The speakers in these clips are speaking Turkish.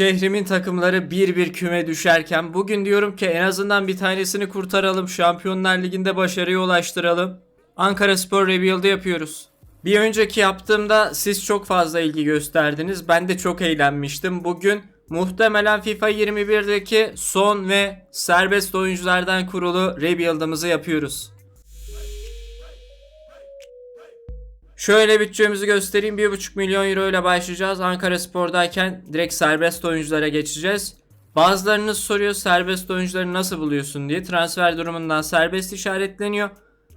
Şehrimin takımları bir bir küme düşerken bugün diyorum ki en azından bir tanesini kurtaralım. Şampiyonlar Ligi'nde başarıya ulaştıralım. Ankara Spor Rebuild'ı yapıyoruz. Bir önceki yaptığımda siz çok fazla ilgi gösterdiniz. Ben de çok eğlenmiştim. Bugün muhtemelen FIFA 21'deki son ve serbest oyunculardan kurulu Rebuild'ımızı yapıyoruz. Şöyle bütçemizi göstereyim. 1,5 milyon euro ile başlayacağız. Ankara Spor'dayken direkt serbest oyunculara geçeceğiz. Bazılarınız soruyor serbest oyuncuları nasıl buluyorsun diye. Transfer durumundan serbest işaretleniyor.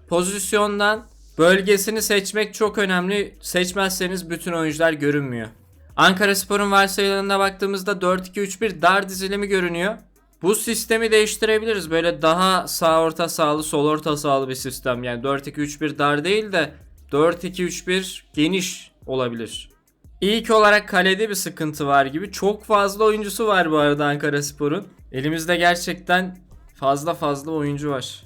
Pozisyondan bölgesini seçmek çok önemli. Seçmezseniz bütün oyuncular görünmüyor. Ankara Spor'un varsayılarına baktığımızda 4-2-3-1 dar dizilimi görünüyor. Bu sistemi değiştirebiliriz. Böyle daha sağ orta sağlı, sol orta sağlı bir sistem. Yani 4-2-3-1 dar değil de 4-2-3-1 geniş olabilir. İlk olarak kalede bir sıkıntı var gibi. Çok fazla oyuncusu var bu arada Ankara Spor'un. Elimizde gerçekten fazla fazla oyuncu var.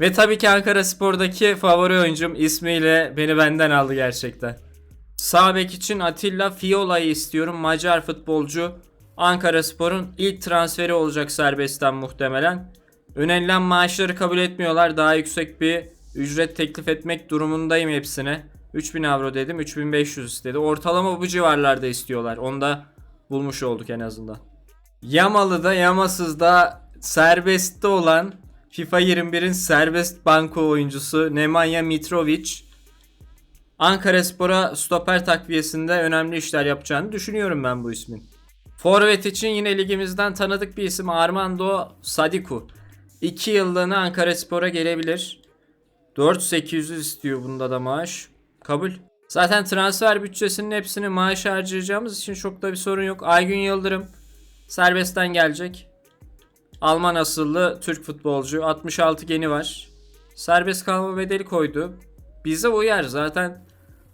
Ve tabii ki Ankara Spor'daki favori oyuncum ismiyle beni benden aldı gerçekten. Sağ bek için Atilla Fiola'yı istiyorum. Macar futbolcu. Ankara Spor'un ilk transferi olacak serbestten muhtemelen. Önerilen maaşları kabul etmiyorlar. Daha yüksek bir ücret teklif etmek durumundayım hepsine. 3000 avro dedim 3500 istedi. Ortalama bu civarlarda istiyorlar. Onu da bulmuş olduk en azından. Yamalı'da Yamasız'da serbestte olan FIFA 21'in serbest banko oyuncusu Nemanja Mitrovic Ankara Spor'a stoper takviyesinde önemli işler yapacağını düşünüyorum ben bu ismin. Forvet için yine ligimizden tanıdık bir isim Armando Sadiku. 2 yıllığına Ankara Spor'a gelebilir. 4800 istiyor bunda da maaş. Kabul. Zaten transfer bütçesinin hepsini maaş harcayacağımız için çok da bir sorun yok. Aygün Yıldırım serbestten gelecek. Alman asıllı Türk futbolcu. 66 geni var. Serbest kalma bedeli koydu. Bize uyar zaten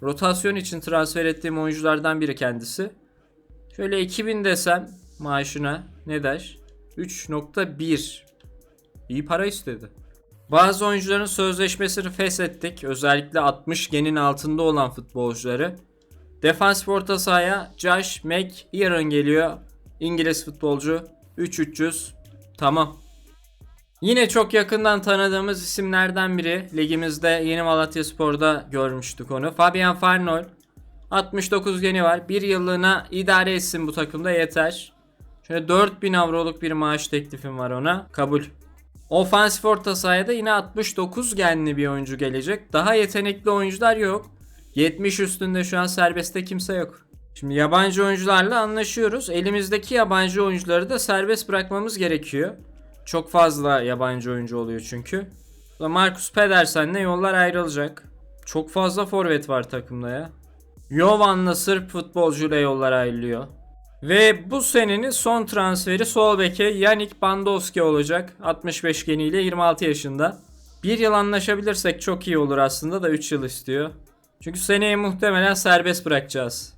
rotasyon için transfer ettiğim oyunculardan biri kendisi. Şöyle 2000 desem maaşına ne der? 3.1 İyi para istedi. Bazı oyuncuların sözleşmesini feshettik. Özellikle 60 genin altında olan futbolcuları. Defans orta sahaya Josh McEaron geliyor. İngiliz futbolcu. 3300. Tamam. Yine çok yakından tanıdığımız isimlerden biri. Ligimizde Yeni Malatya Spor'da görmüştük onu. Fabian Farnol. 69 geni var. Bir yıllığına idare etsin bu takımda yeter. Şöyle 4000 avroluk bir maaş teklifim var ona. Kabul. Ofansif orta sahaya yine 69 genli bir oyuncu gelecek. Daha yetenekli oyuncular yok. 70 üstünde şu an serbestte kimse yok. Şimdi yabancı oyuncularla anlaşıyoruz. Elimizdeki yabancı oyuncuları da serbest bırakmamız gerekiyor. Çok fazla yabancı oyuncu oluyor çünkü. Marcus Pedersen'le yollar ayrılacak. Çok fazla forvet var takımda ya. Jovan'la Sırp futbolcuyla yollar ayrılıyor. Ve bu senenin son transferi sol beke Yannick Bandowski olacak. 65 geniyle 26 yaşında. Bir yıl anlaşabilirsek çok iyi olur aslında da 3 yıl istiyor. Çünkü seneye muhtemelen serbest bırakacağız.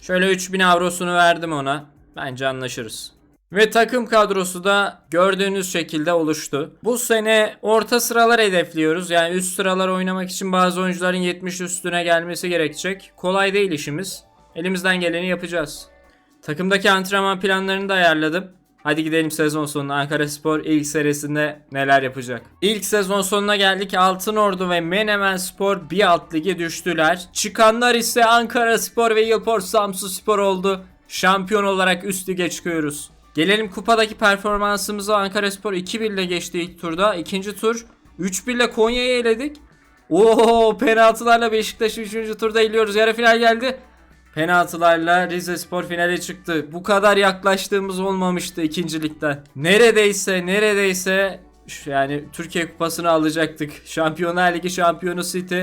Şöyle 3000 avrosunu verdim ona. Bence anlaşırız. Ve takım kadrosu da gördüğünüz şekilde oluştu. Bu sene orta sıralar hedefliyoruz. Yani üst sıralar oynamak için bazı oyuncuların 70 üstüne gelmesi gerekecek. Kolay değil işimiz. Elimizden geleni yapacağız. Takımdaki antrenman planlarını da ayarladım. Hadi gidelim sezon sonuna Ankara Spor ilk serisinde neler yapacak. İlk sezon sonuna geldik. Altın Ordu ve Menemen Spor bir alt lige düştüler. Çıkanlar ise Ankara Spor ve Yılport Samsun Spor oldu. Şampiyon olarak üst lige çıkıyoruz. Gelelim kupadaki performansımıza Ankara Spor 2-1 ile geçti ilk turda. İkinci tur 3-1 ile Konya'yı eledik. Oo penaltılarla Beşiktaş'ı 3. turda eliyoruz. Yarı final geldi. Penaltılarla Rize Spor finale çıktı. Bu kadar yaklaştığımız olmamıştı ikincilikten. Neredeyse neredeyse yani Türkiye Kupası'nı alacaktık. Şampiyonlar Ligi şampiyonu City.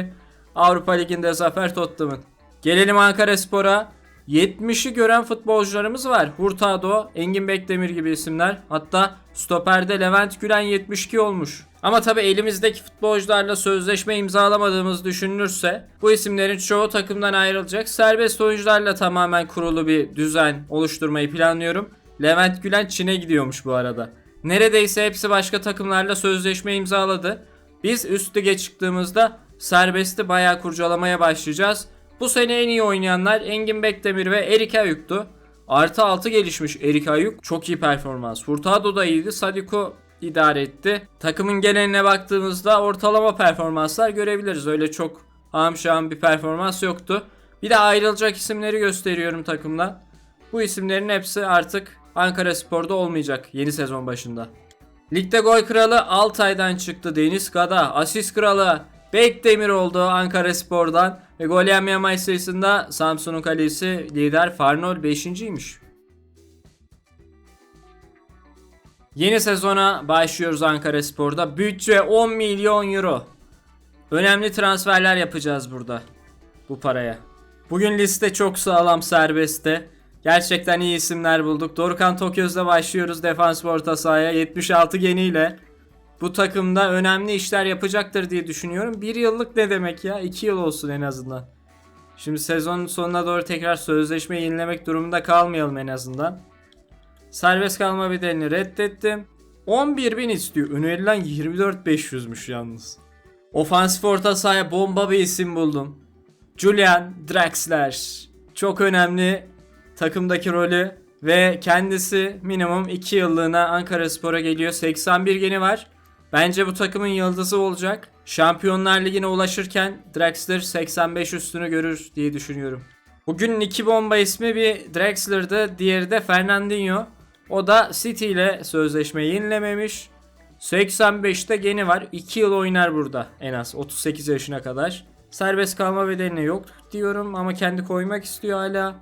Avrupa Ligi'nde zafer Tottenham'ın. Gelelim Ankara Spor'a. 70'i gören futbolcularımız var. Hurtado, Engin Bekdemir gibi isimler. Hatta stoperde Levent Gülen 72 olmuş. Ama tabi elimizdeki futbolcularla sözleşme imzalamadığımız düşünülürse bu isimlerin çoğu takımdan ayrılacak. Serbest oyuncularla tamamen kurulu bir düzen oluşturmayı planlıyorum. Levent Gülen Çin'e gidiyormuş bu arada. Neredeyse hepsi başka takımlarla sözleşme imzaladı. Biz üst lige çıktığımızda serbesti bayağı kurcalamaya başlayacağız. Bu sene en iyi oynayanlar Engin Bekdemir ve Erik Ayuk'tu. Artı 6 gelişmiş Erik Ayuk. Çok iyi performans. Hurtado da iyiydi. Sadiko idare etti. Takımın geneline baktığımızda ortalama performanslar görebiliriz. Öyle çok amşam bir performans yoktu. Bir de ayrılacak isimleri gösteriyorum takımdan. Bu isimlerin hepsi artık Ankara Spor'da olmayacak yeni sezon başında. Ligde gol kralı Altay'dan çıktı Deniz Kada. Asist kralı Bekdemir oldu Ankara Spor'dan. Ve gol yemeyen maç sayısında Samsun'un kalesi lider Farnol 5.ymiş. Yeni sezona başlıyoruz Ankara Spor'da. Bütçe 10 milyon euro. Önemli transferler yapacağız burada. Bu paraya. Bugün liste çok sağlam serbestte. Gerçekten iyi isimler bulduk. Dorukhan Tokyöz'de başlıyoruz defans orta sahaya 76 geniyle. Bu takımda önemli işler yapacaktır diye düşünüyorum. Bir yıllık ne demek ya? 2 yıl olsun en azından. Şimdi sezonun sonuna doğru tekrar sözleşme yenilemek durumunda kalmayalım en azından. Serbest kalma bedelini reddettim. 11.000 istiyor. Önerilen 24.500'müş yalnız. Ofansif orta sahaya bomba bir isim buldum. Julian Draxler. Çok önemli takımdaki rolü ve kendisi minimum 2 yıllığına Ankara Spor'a geliyor. 81 geni var. Bence bu takımın yıldızı olacak. Şampiyonlar Ligi'ne ulaşırken Draxler 85 üstünü görür diye düşünüyorum. Bugünün iki bomba ismi bir Draxler'dı, diğeri de Fernandinho. O da City ile sözleşme yenilememiş. 85'te geni var. 2 yıl oynar burada en az 38 yaşına kadar. Serbest kalma bedeline yok diyorum ama kendi koymak istiyor hala.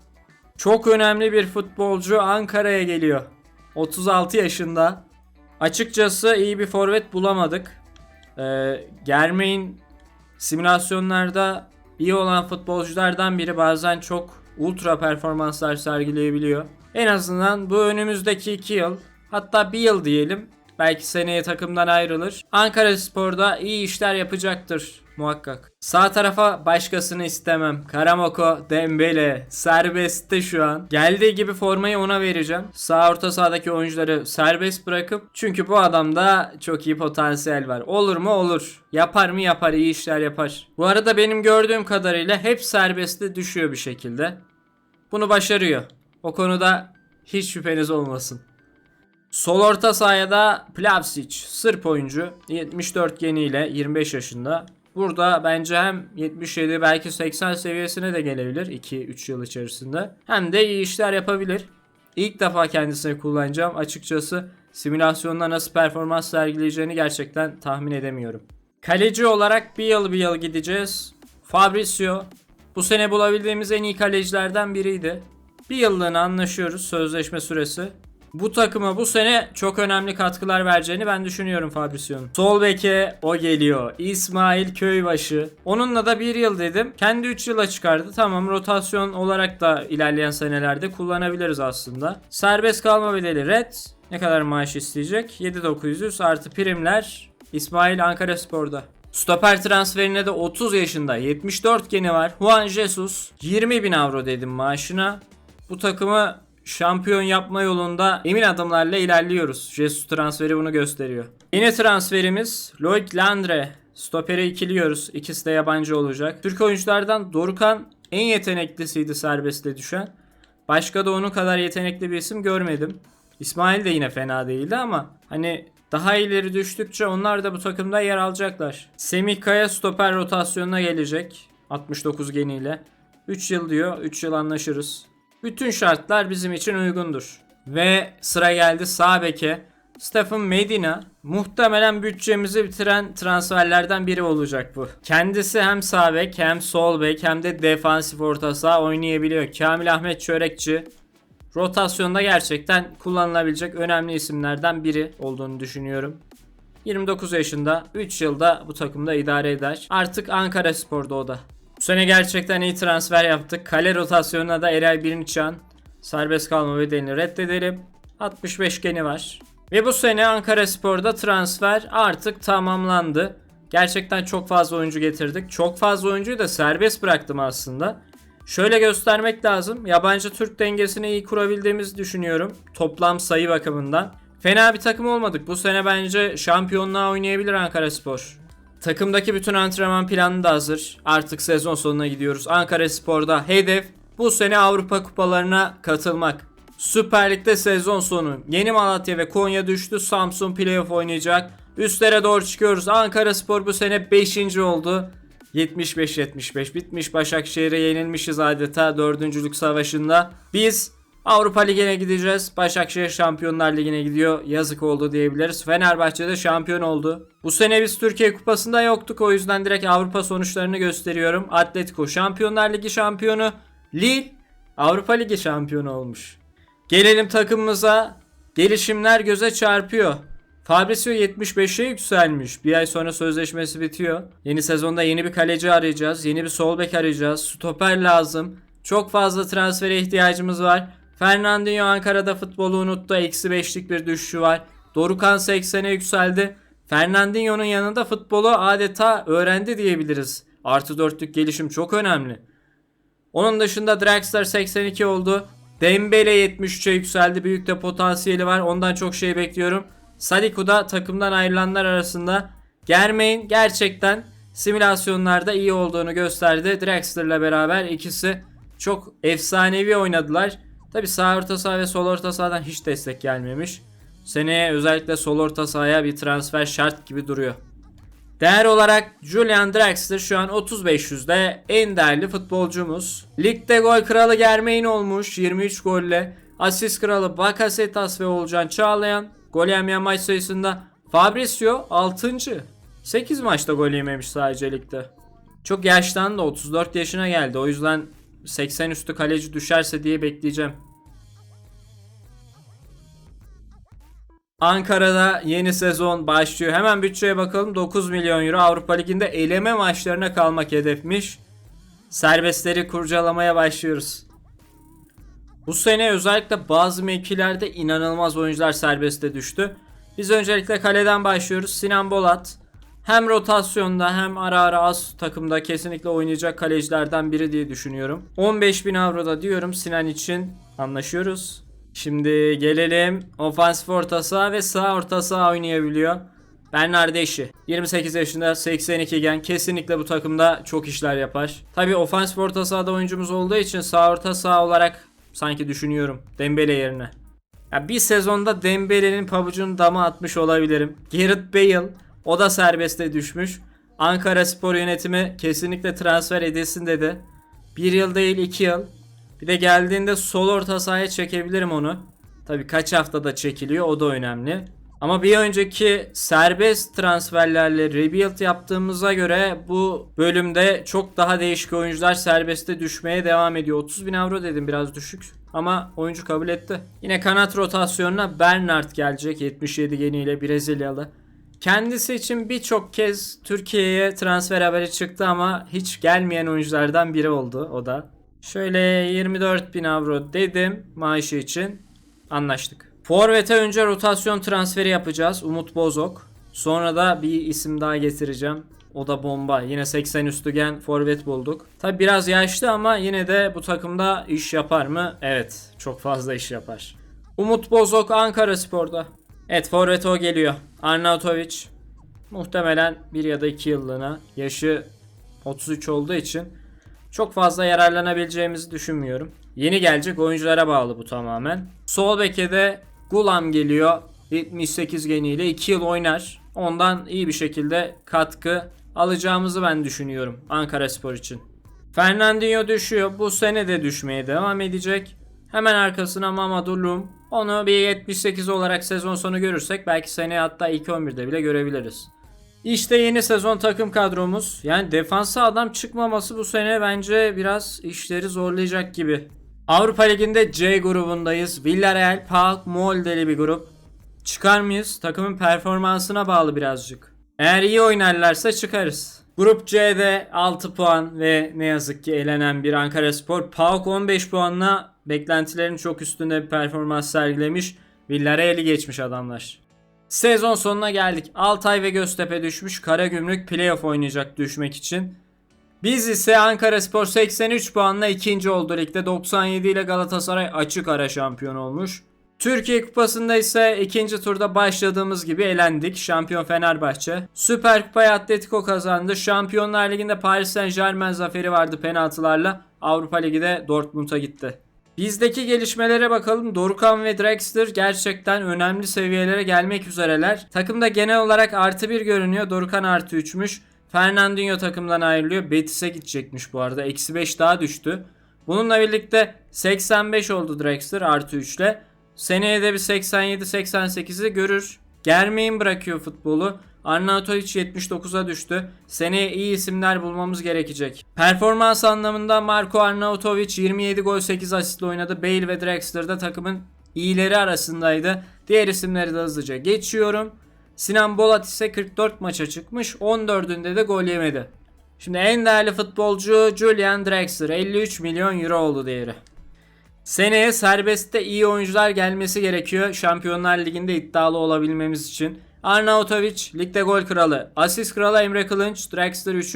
Çok önemli bir futbolcu Ankara'ya geliyor. 36 yaşında. Açıkçası iyi bir forvet bulamadık. Ee, Germain simülasyonlarda iyi olan futbolculardan biri bazen çok ultra performanslar sergileyebiliyor. En azından bu önümüzdeki 2 yıl hatta 1 yıl diyelim belki seneye takımdan ayrılır. Ankara Spor'da iyi işler yapacaktır muhakkak. Sağ tarafa başkasını istemem. Karamoko, Dembele, serbestte şu an. Geldiği gibi formayı ona vereceğim. Sağ orta sahadaki oyuncuları serbest bırakıp çünkü bu adamda çok iyi potansiyel var. Olur mu? Olur. Yapar mı? Yapar. iyi işler yapar. Bu arada benim gördüğüm kadarıyla hep serbestte düşüyor bir şekilde. Bunu başarıyor. O konuda hiç şüpheniz olmasın. Sol orta sahaya da Plavsic, Sırp oyuncu. 74 geniyle 25 yaşında. Burada bence hem 77 belki 80 seviyesine de gelebilir 2-3 yıl içerisinde. Hem de iyi işler yapabilir. İlk defa kendisini kullanacağım. Açıkçası simülasyonda nasıl performans sergileyeceğini gerçekten tahmin edemiyorum. Kaleci olarak bir yıl bir yıl gideceğiz. Fabricio bu sene bulabildiğimiz en iyi kalecilerden biriydi. Bir yıllığına anlaşıyoruz sözleşme süresi. Bu takıma bu sene çok önemli katkılar vereceğini ben düşünüyorum Fabrizio'nun. Sol beke o geliyor. İsmail Köybaşı. Onunla da bir yıl dedim. Kendi 3 yıla çıkardı. Tamam rotasyon olarak da ilerleyen senelerde kullanabiliriz aslında. Serbest kalma bedeli red. Ne kadar maaş isteyecek? 7900 artı primler. İsmail Ankara Spor'da. Stoper transferine de 30 yaşında 74 geni var. Juan Jesus 20 bin avro dedim maaşına. Bu takımı şampiyon yapma yolunda emin adımlarla ilerliyoruz. Jesus transferi bunu gösteriyor. Yeni transferimiz Loic Landre. Stopere ikiliyoruz. İkisi de yabancı olacak. Türk oyunculardan Dorukan en yeteneklisiydi serbestte düşen. Başka da onun kadar yetenekli bir isim görmedim. İsmail de yine fena değildi ama hani daha ileri düştükçe onlar da bu takımda yer alacaklar. Semih Kaya stoper rotasyonuna gelecek. 69 geniyle. 3 yıl diyor. 3 yıl anlaşırız. Bütün şartlar bizim için uygundur. Ve sıra geldi sağ beke. Stephen Medina muhtemelen bütçemizi bitiren transferlerden biri olacak bu. Kendisi hem sağ bek hem sol bek hem de defansif orta saha oynayabiliyor. Kamil Ahmet Çörekçi rotasyonda gerçekten kullanılabilecek önemli isimlerden biri olduğunu düşünüyorum. 29 yaşında 3 yılda bu takımda idare eder. Artık Ankara Spor'da o da. Sene gerçekten iyi transfer yaptık. Kale rotasyonuna da Eray Birinçan serbest kalma bedelini reddedelim. 65 geni var. Ve bu sene Ankara Spor'da transfer artık tamamlandı. Gerçekten çok fazla oyuncu getirdik. Çok fazla oyuncuyu da serbest bıraktım aslında. Şöyle göstermek lazım. Yabancı Türk dengesini iyi kurabildiğimizi düşünüyorum. Toplam sayı bakımından. Fena bir takım olmadık. Bu sene bence şampiyonluğa oynayabilir Ankara Spor. Takımdaki bütün antrenman planı da hazır. Artık sezon sonuna gidiyoruz. Ankara Spor'da hedef bu sene Avrupa kupalarına katılmak. Süper Lig'de sezon sonu. Yeni Malatya ve Konya düştü. Samsun playoff oynayacak. Üstlere doğru çıkıyoruz. Ankara Spor bu sene 5. oldu. 75-75 bitmiş. Başakşehir'e yenilmişiz adeta dördüncülük savaşında. Biz Avrupa Ligi'ne gideceğiz. Başakşehir Şampiyonlar Ligi'ne gidiyor. Yazık oldu diyebiliriz. Fenerbahçe de şampiyon oldu. Bu sene biz Türkiye Kupası'nda yoktuk. O yüzden direkt Avrupa sonuçlarını gösteriyorum. Atletico Şampiyonlar Ligi şampiyonu. Lille Avrupa Ligi şampiyonu olmuş. Gelelim takımımıza. Gelişimler göze çarpıyor. Fabrizio 75'e yükselmiş. Bir ay sonra sözleşmesi bitiyor. Yeni sezonda yeni bir kaleci arayacağız. Yeni bir sol bek arayacağız. Stoper lazım. Çok fazla transfere ihtiyacımız var. Fernandinho Ankara'da futbolu unuttu. Eksi 5'lik bir düşüşü var. Dorukan 80'e yükseldi. Fernandinho'nun yanında futbolu adeta öğrendi diyebiliriz. Artı 4'lük gelişim çok önemli. Onun dışında Draxler 82 oldu. Dembele 73'e yükseldi. Büyük de potansiyeli var. Ondan çok şey bekliyorum. Sadiku da takımdan ayrılanlar arasında. Germain gerçekten simülasyonlarda iyi olduğunu gösterdi. Draxler'la beraber ikisi çok efsanevi oynadılar. Tabi sağ orta saha ve sol orta sahadan hiç destek gelmemiş. Seneye özellikle sol orta sahaya bir transfer şart gibi duruyor. Değer olarak Julian Draxler şu an 3500'de en değerli futbolcumuz. Ligde gol kralı Germain olmuş 23 golle. Asist kralı Bakasetas ve Olcan Çağlayan. Gol yemeyen maç sayısında Fabrizio 6. 8 maçta gol yememiş sadece ligde. Çok yaşlandı 34 yaşına geldi. O yüzden 80 üstü kaleci düşerse diye bekleyeceğim. Ankara'da yeni sezon başlıyor. Hemen bütçeye bakalım. 9 milyon euro Avrupa Ligi'nde eleme maçlarına kalmak hedefmiş. Serbestleri kurcalamaya başlıyoruz. Bu sene özellikle bazı mevkilerde inanılmaz oyuncular serbeste düştü. Biz öncelikle kaleden başlıyoruz. Sinan Bolat hem rotasyonda hem ara ara az takımda kesinlikle oynayacak kalecilerden biri diye düşünüyorum. 15 bin avroda diyorum Sinan için anlaşıyoruz. Şimdi gelelim ofansif orta saha ve sağ orta saha oynayabiliyor. Bernard Eşi 28 yaşında 82 gen kesinlikle bu takımda çok işler yapar. Tabi ofansif orta sahada oyuncumuz olduğu için sağ orta saha olarak sanki düşünüyorum Dembele yerine. Ya bir sezonda Dembele'nin pabucunu dama atmış olabilirim. Gareth Bale o da serbeste düşmüş. Ankara Spor yönetimi kesinlikle transfer edilsin dedi. Bir yıl değil iki yıl. Bir de geldiğinde sol orta sahaya çekebilirim onu. Tabi kaç haftada çekiliyor o da önemli. Ama bir önceki serbest transferlerle rebuild yaptığımıza göre bu bölümde çok daha değişik oyuncular serbeste düşmeye devam ediyor. 30 bin avro dedim biraz düşük ama oyuncu kabul etti. Yine kanat rotasyonuna Bernard gelecek 77 geniyle Brezilyalı. Kendisi için birçok kez Türkiye'ye transfer haberi çıktı ama hiç gelmeyen oyunculardan biri oldu o da. Şöyle 24 bin avro dedim maaşı için anlaştık. Forvet'e önce rotasyon transferi yapacağız. Umut Bozok. Sonra da bir isim daha getireceğim. O da bomba. Yine 80 üstü gen forvet bulduk. Tabi biraz yaşlı ama yine de bu takımda iş yapar mı? Evet. Çok fazla iş yapar. Umut Bozok Ankara Spor'da. Evet forvet o geliyor. Arnautovic. Muhtemelen bir ya da iki yıllığına. Yaşı 33 olduğu için çok fazla yararlanabileceğimizi düşünmüyorum. Yeni gelecek oyunculara bağlı bu tamamen. Sol beke de Gulam geliyor. 78 geniyle 2 yıl oynar. Ondan iyi bir şekilde katkı alacağımızı ben düşünüyorum Ankara Spor için. Fernandinho düşüyor. Bu sene de düşmeye devam edecek. Hemen arkasına Mamadou Loum. Onu bir 78 olarak sezon sonu görürsek belki seneye hatta ilk 11'de bile görebiliriz. İşte yeni sezon takım kadromuz. Yani defansa adam çıkmaması bu sene bence biraz işleri zorlayacak gibi. Avrupa Ligi'nde C grubundayız. Villarreal, PAOK, Molde'li bir grup. Çıkar mıyız? Takımın performansına bağlı birazcık. Eğer iyi oynarlarsa çıkarız. Grup C'de 6 puan ve ne yazık ki elenen bir Ankara Spor. PAOK 15 puanla beklentilerin çok üstünde bir performans sergilemiş. Villarreal'i geçmiş adamlar. Sezon sonuna geldik. Altay ve Göztepe düşmüş. Karagümrük playoff oynayacak düşmek için. Biz ise Ankara Spor 83 puanla ikinci oldu ligde. 97 ile Galatasaray açık ara şampiyon olmuş. Türkiye Kupası'nda ise ikinci turda başladığımız gibi elendik. Şampiyon Fenerbahçe. Süper Kupayı Atletico kazandı. Şampiyonlar Ligi'nde Paris Saint Germain zaferi vardı penaltılarla. Avrupa Ligi'de Dortmund'a gitti. Bizdeki gelişmelere bakalım. Dorukan ve Drexler gerçekten önemli seviyelere gelmek üzereler. Takımda genel olarak artı bir görünüyor. Dorukan artı 3'müş. Fernandinho takımdan ayrılıyor. Betis'e gidecekmiş bu arada. Eksi 5 daha düştü. Bununla birlikte 85 oldu Drexler artı 3 ile. Seneye de bir 87-88'i görür. Germeyin bırakıyor futbolu. Arnautovic 79'a düştü. Seneye iyi isimler bulmamız gerekecek. Performans anlamında Marco Arnautovic 27 gol 8 asistle oynadı. Bale ve Drexler de takımın iyileri arasındaydı. Diğer isimleri de hızlıca geçiyorum. Sinan Bolat ise 44 maça çıkmış. 14'ünde de gol yemedi. Şimdi en değerli futbolcu Julian Drexler 53 milyon euro oldu değeri. Seneye serbestte iyi oyuncular gelmesi gerekiyor. Şampiyonlar Ligi'nde iddialı olabilmemiz için. Arnautovic ligde gol kralı. Asist kralı Emre Kılınç. Drexler 3.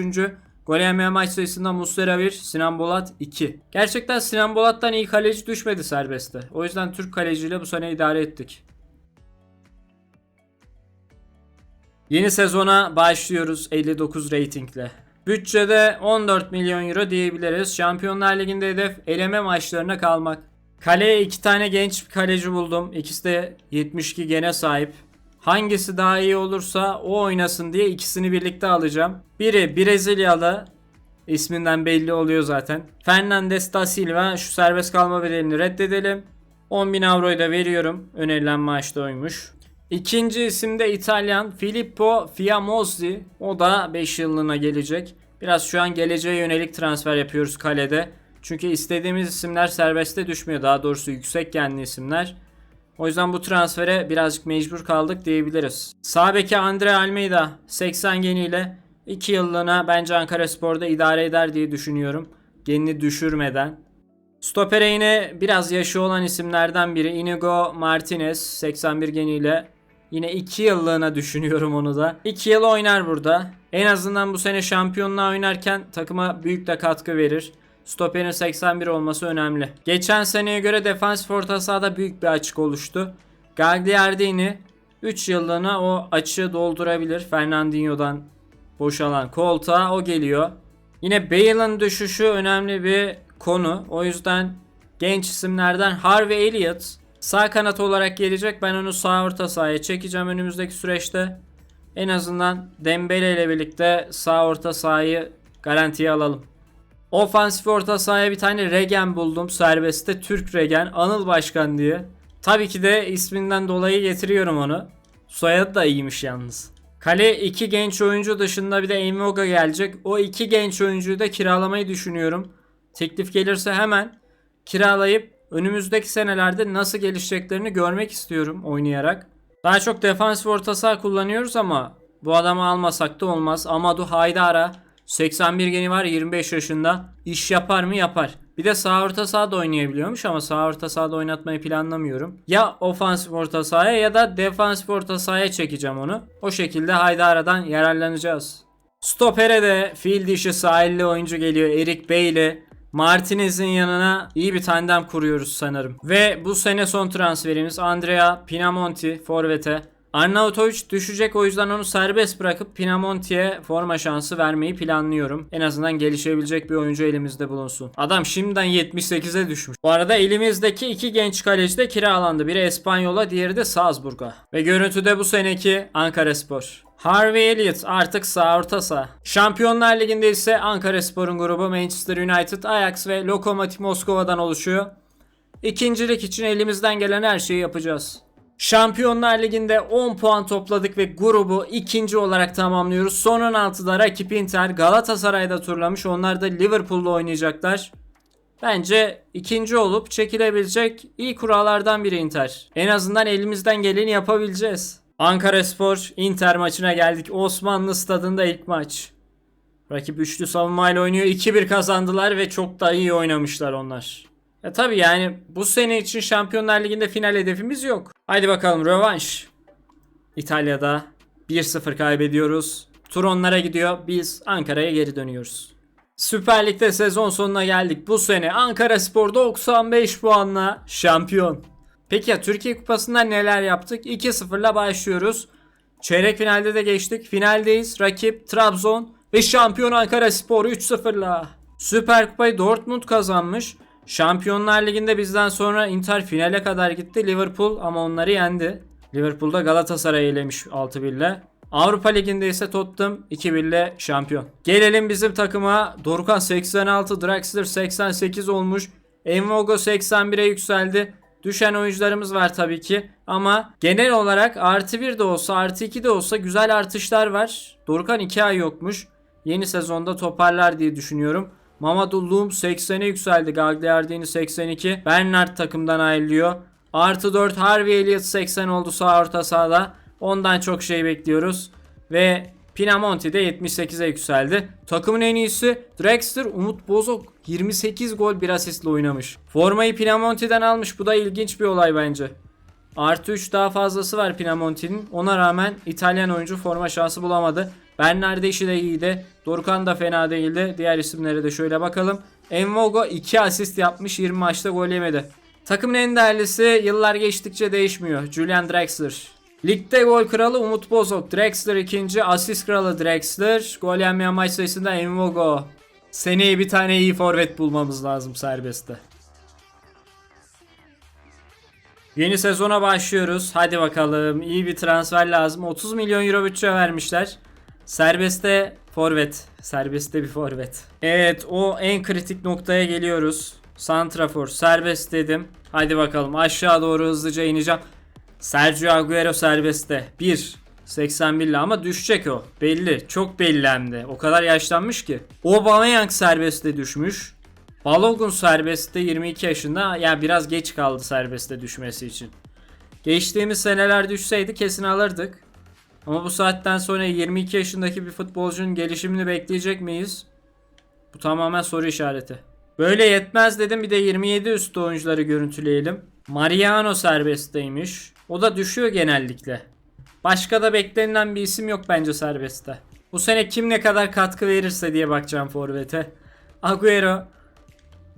Gol yemeyen maç sayısında Muslera 1, Sinan Bolat 2. Gerçekten Sinan Bolat'tan iyi kaleci düşmedi serbestte. O yüzden Türk kaleciyle bu sene idare ettik. Yeni sezona başlıyoruz 59 reytingle. Bütçede 14 milyon euro diyebiliriz. Şampiyonlar Ligi'nde hedef eleme maçlarına kalmak. Kaleye iki tane genç kaleci buldum. İkisi de 72 gene sahip. Hangisi daha iyi olursa o oynasın diye ikisini birlikte alacağım. Biri Brezilyalı. isminden belli oluyor zaten. Fernandes da Silva şu serbest kalma bedelini reddedelim. 10.000 avroyu da veriyorum. Önerilen maaş da oymuş. İkinci isim de İtalyan Filippo Fiamozzi. O da 5 yıllığına gelecek. Biraz şu an geleceğe yönelik transfer yapıyoruz kalede. Çünkü istediğimiz isimler serbeste düşmüyor. Daha doğrusu yüksek genli isimler. O yüzden bu transfere birazcık mecbur kaldık diyebiliriz. Sağ beki Andre Almeida 80 geniyle 2 yıllığına bence Ankara Spor'da idare eder diye düşünüyorum. Genini düşürmeden. Stopere yine biraz yaşı olan isimlerden biri Inigo Martinez 81 geniyle. Yine 2 yıllığına düşünüyorum onu da. 2 yıl oynar burada. En azından bu sene şampiyonluğa oynarken takıma büyük de katkı verir. Stoperin 81 olması önemli. Geçen seneye göre defans orta sahada büyük bir açık oluştu. Gagliardini 3 yıllığına o açığı doldurabilir. Fernandinho'dan boşalan koltuğa o geliyor. Yine Bale'ın düşüşü önemli bir konu. O yüzden genç isimlerden Harvey Elliott sağ kanat olarak gelecek. Ben onu sağ orta sahaya çekeceğim önümüzdeki süreçte. En azından Dembele ile birlikte sağ orta sahayı garantiye alalım. Ofansif orta sahaya bir tane Regen buldum serbestte. Türk Regen. Anıl Başkan diye. Tabii ki de isminden dolayı getiriyorum onu. Soyadı da iyiymiş yalnız. Kale iki genç oyuncu dışında bir de Envoga gelecek. O iki genç oyuncuyu da kiralamayı düşünüyorum. Teklif gelirse hemen kiralayıp önümüzdeki senelerde nasıl gelişeceklerini görmek istiyorum oynayarak. Daha çok defansif orta saha kullanıyoruz ama bu adamı almasak da olmaz. Amadou Haydara 81 geni var 25 yaşında. İş yapar mı? Yapar. Bir de sağ orta sahada oynayabiliyormuş ama sağ orta sahada oynatmayı planlamıyorum. Ya ofansif orta sahaya ya da defansif orta sahaya çekeceğim onu. O şekilde Haydara'dan yararlanacağız. Stopere de fil dişi sahilli oyuncu geliyor Erik Bey'le. Martinez'in yanına iyi bir tandem kuruyoruz sanırım. Ve bu sene son transferimiz Andrea Pinamonti forvete. Arnautovic düşecek o yüzden onu serbest bırakıp Pinamonti'ye forma şansı vermeyi planlıyorum. En azından gelişebilecek bir oyuncu elimizde bulunsun. Adam şimdiden 78'e düşmüş. Bu arada elimizdeki iki genç kaleci de kiralandı. Biri Espanyol'a diğeri de Salzburg'a. Ve görüntüde bu seneki Ankara Spor. Harvey Elliott artık sağ orta saha. Şampiyonlar Ligi'nde ise Ankara Spor'un grubu Manchester United, Ajax ve Lokomotiv Moskova'dan oluşuyor. İkincilik için elimizden gelen her şeyi yapacağız. Şampiyonlar Ligi'nde 10 puan topladık ve grubu ikinci olarak tamamlıyoruz. Son 16'da rakip Inter Galatasaray'da turlamış. Onlar da Liverpool'la oynayacaklar. Bence ikinci olup çekilebilecek iyi kurallardan biri Inter. En azından elimizden geleni yapabileceğiz. Ankara Spor Inter maçına geldik. Osmanlı stadında ilk maç. Rakip üçlü savunmayla oynuyor. 2-1 kazandılar ve çok da iyi oynamışlar onlar. Ya tabii yani bu sene için Şampiyonlar Ligi'nde final hedefimiz yok. Haydi bakalım rövanş. İtalya'da 1-0 kaybediyoruz. Tur onlara gidiyor. Biz Ankara'ya geri dönüyoruz. Süper Lig'de sezon sonuna geldik. Bu sene Ankara Spor 95 puanla şampiyon. Peki ya Türkiye Kupası'nda neler yaptık? 2-0'la başlıyoruz. Çeyrek finalde de geçtik. Finaldeyiz. Rakip Trabzon ve şampiyon Ankara Spor 3-0'la. Süper Kupayı Dortmund kazanmış. Şampiyonlar Ligi'nde bizden sonra Inter finale kadar gitti. Liverpool ama onları yendi. Liverpool'da Galatasaray'ı elemiş 6-1 ile. Avrupa Ligi'nde ise Tottenham 2-1 ile şampiyon. Gelelim bizim takıma. Dorukhan 86, Draxler 88 olmuş. Envogo 81'e yükseldi. Düşen oyuncularımız var tabii ki. Ama genel olarak artı 1 de olsa artı 2 de olsa güzel artışlar var. Dorukhan 2 ay yokmuş. Yeni sezonda toparlar diye düşünüyorum. Mamadou Loum 80'e yükseldi. Gagliardini 82. Bernard takımdan ayrılıyor. Artı 4 Harvey Elliott 80 oldu sağ orta sahada. Ondan çok şey bekliyoruz. Ve Pinamonti de 78'e yükseldi. Takımın en iyisi Drexler Umut Bozok 28 gol bir asistle oynamış. Formayı Pinamonti'den almış. Bu da ilginç bir olay bence. Artı 3 daha fazlası var Pinamonti'nin. Ona rağmen İtalyan oyuncu forma şansı bulamadı. Bernardeschi de iyiydi. Dorukhan da fena değildi. Diğer isimlere de şöyle bakalım. Envogo 2 asist yapmış 20 maçta gol yemedi. Takımın en değerlisi yıllar geçtikçe değişmiyor. Julian Drexler. Ligde gol kralı Umut Bozok. Drexler ikinci. Asist kralı Drexler. Gol yenmeyen maç sayısında Envogo. Seneye bir tane iyi forvet bulmamız lazım serbestte. Yeni sezona başlıyoruz. Hadi bakalım. İyi bir transfer lazım. 30 milyon euro bütçe vermişler. Serbestte forvet. Serbestte bir forvet. Evet o en kritik noktaya geliyoruz. Santrafor serbest dedim. Hadi bakalım aşağı doğru hızlıca ineceğim. Sergio Aguero serbestte. 1. 81 ile ama düşecek o. Belli. Çok belli hem de. O kadar yaşlanmış ki. Aubameyang serbestte düşmüş. Balogun serbestte 22 yaşında. Yani biraz geç kaldı serbestte düşmesi için. Geçtiğimiz seneler düşseydi kesin alırdık. Ama bu saatten sonra 22 yaşındaki bir futbolcunun gelişimini bekleyecek miyiz? Bu tamamen soru işareti. Böyle yetmez dedim bir de 27 üstü oyuncuları görüntüleyelim. Mariano serbestteymiş. O da düşüyor genellikle. Başka da beklenilen bir isim yok bence serbestte. Bu sene kim ne kadar katkı verirse diye bakacağım forvete. Agüero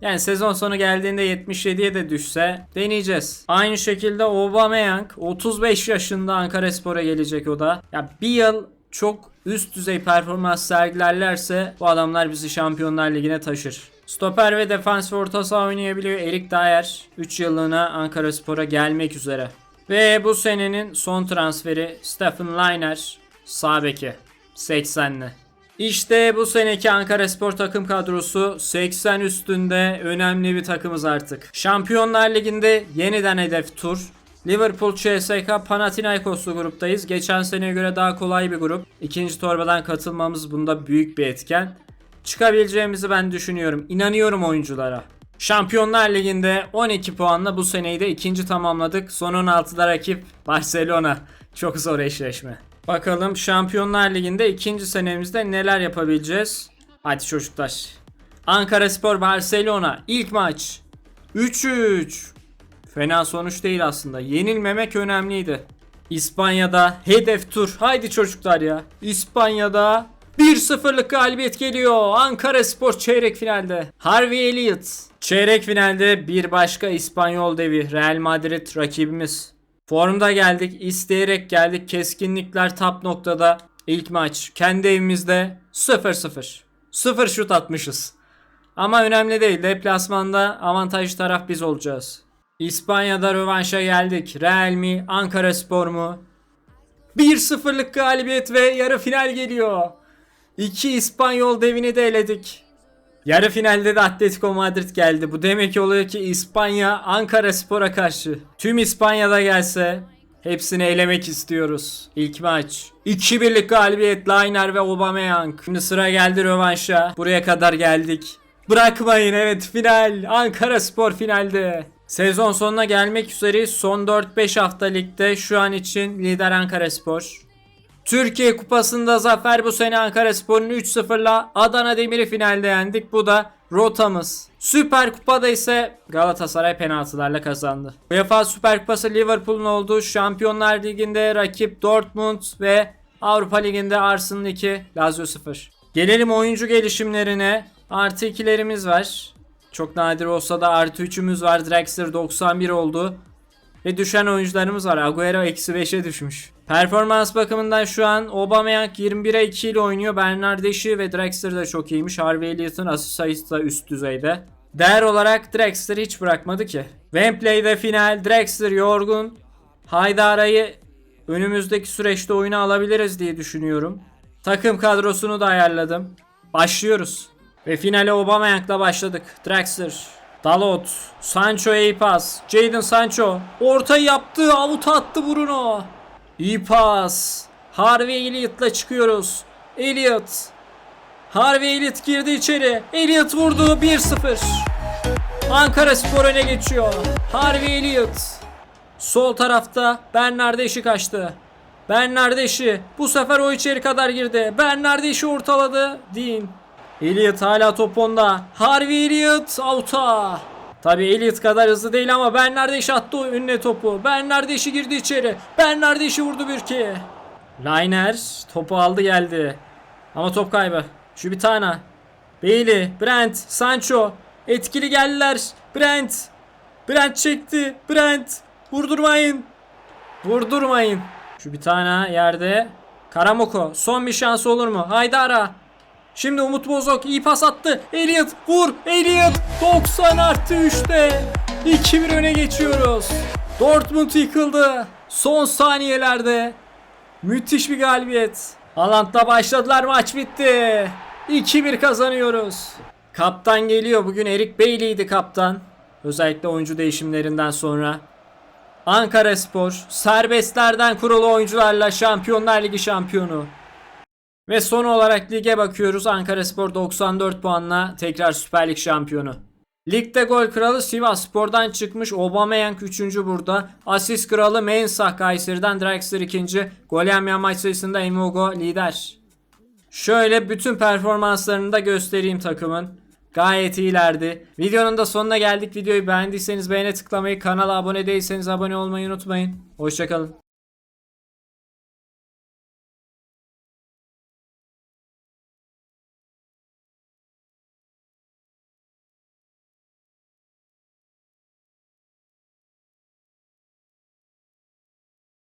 yani sezon sonu geldiğinde 77'ye de düşse deneyeceğiz. Aynı şekilde Aubameyang 35 yaşında Ankara Spor'a gelecek o da. Ya bir yıl çok üst düzey performans sergilerlerse bu adamlar bizi Şampiyonlar Ligi'ne taşır. Stoper ve defans ve orta saha oynayabiliyor. Erik Dyer 3 yıllığına Ankara Spor'a gelmek üzere. Ve bu senenin son transferi Stephen Liner sağ beki 80'li. İşte bu seneki Ankara Spor takım kadrosu 80 üstünde önemli bir takımız artık. Şampiyonlar Ligi'nde yeniden hedef tur. Liverpool, CSK, Panathinaikoslu gruptayız. Geçen seneye göre daha kolay bir grup. İkinci torbadan katılmamız bunda büyük bir etken. Çıkabileceğimizi ben düşünüyorum. İnanıyorum oyunculara. Şampiyonlar Ligi'nde 12 puanla bu seneyi de ikinci tamamladık. Son 16'da rakip Barcelona. Çok zor eşleşme. Bakalım Şampiyonlar Ligi'nde ikinci senemizde neler yapabileceğiz? Hadi çocuklar. Ankara Spor Barcelona ilk maç. 3-3. Fena sonuç değil aslında. Yenilmemek önemliydi. İspanya'da hedef tur. Haydi çocuklar ya. İspanya'da 1-0'lık galibiyet geliyor. Ankara Spor çeyrek finalde. Harvey Elliott. Çeyrek finalde bir başka İspanyol devi Real Madrid rakibimiz. Formda geldik, isteyerek geldik. Keskinlikler tap noktada. İlk maç kendi evimizde 0-0. 0 şut atmışız. Ama önemli değil. Deplasmanda avantajlı taraf biz olacağız. İspanya'da rövanşa geldik. Real mi? Ankara Spor mu? 1-0'lık galibiyet ve yarı final geliyor. İki İspanyol devini de eledik. Yarı finalde de Atletico Madrid geldi. Bu demek oluyor ki İspanya Ankara Spor'a karşı. Tüm İspanya'da gelse hepsini elemek istiyoruz. İlk maç. 2-1'lik galibiyet Liner ve Aubameyang. Şimdi sıra geldi rövanşa. Buraya kadar geldik. Bırakmayın evet final. Ankara Spor finalde. Sezon sonuna gelmek üzereyiz. Son 4-5 hafta ligde şu an için lider Ankara Spor. Türkiye Kupası'nda zafer bu sene Ankara Spor'un 3-0'la Adana Demir'i finalde yendik. Bu da rotamız. Süper Kupa'da ise Galatasaray penaltılarla kazandı. UEFA Süper Kupası Liverpool'un olduğu Şampiyonlar Ligi'nde rakip Dortmund ve Avrupa Ligi'nde Arsenal 2, Lazio 0. Gelelim oyuncu gelişimlerine. Artı 2'lerimiz var. Çok nadir olsa da artı 3'ümüz var. Drexler 91 oldu. Ve düşen oyuncularımız var. Agüero eksi 5'e düşmüş. Performans bakımından şu an Aubameyang 21'e 2 ile oynuyor. Bernardeschi ve Drexler de çok iyiymiş. Harvey Elliott'ın asist sayısı da üst düzeyde. Değer olarak Drexler hiç bırakmadı ki. Wembley'de final Drexler yorgun. Haydara'yı önümüzdeki süreçte oyuna alabiliriz diye düşünüyorum. Takım kadrosunu da ayarladım. Başlıyoruz. Ve finale Aubameyang'la başladık. Drexler, Dalot, Sancho iyi pas. Jadon Sancho ortayı yaptı, avuta attı Bruno. İyi pas. Harvey Elliott'la çıkıyoruz. Elliott. Harvey Elliott girdi içeri. Elliott vurdu 1-0. Ankara Spor öne geçiyor. Harvey Elliott. Sol tarafta Bernardeş'i kaçtı. Bernardeş'i bu sefer o içeri kadar girdi. Bernardeş'i ortaladı. Dean. Elliott hala top onda. Harvey Elliott out'a. Tabi Elliott kadar hızlı değil ama Bernardeş attı o önüne topu. Bernardeş'i girdi içeri. Bernardeş'i vurdu bir ki. Liner topu aldı geldi. Ama top kaybı. Şu bir tane. Bailey, Brent, Sancho. Etkili geldiler. Brent. Brent çekti. Brent. Vurdurmayın. Vurdurmayın. Şu bir tane yerde. Karamoko. Son bir şans olur mu? Haydara. Şimdi Umut Bozok iyi pas attı. Elliot vur. Elliot 90 artı 3'te. 2-1 öne geçiyoruz. Dortmund yıkıldı. Son saniyelerde. Müthiş bir galibiyet. Haaland'la başladılar maç bitti. 2-1 kazanıyoruz. Kaptan geliyor. Bugün Erik Bailey'di kaptan. Özellikle oyuncu değişimlerinden sonra. Ankara Spor serbestlerden kurulu oyuncularla Şampiyonlar Ligi şampiyonu. Ve son olarak lige bakıyoruz. Ankara Spor 94 puanla tekrar Süper Lig şampiyonu. Ligde gol kralı Sivas Spor'dan çıkmış. Aubameyang 3. burada. Asist kralı Mensah Kayseri'den Draxler 2. Gol yemeyen maç sayısında Emogo lider. Şöyle bütün performanslarını da göstereyim takımın. Gayet iyilerdi. Videonun da sonuna geldik. Videoyu beğendiyseniz beğene tıklamayı, kanala abone değilseniz abone olmayı unutmayın. Hoşçakalın.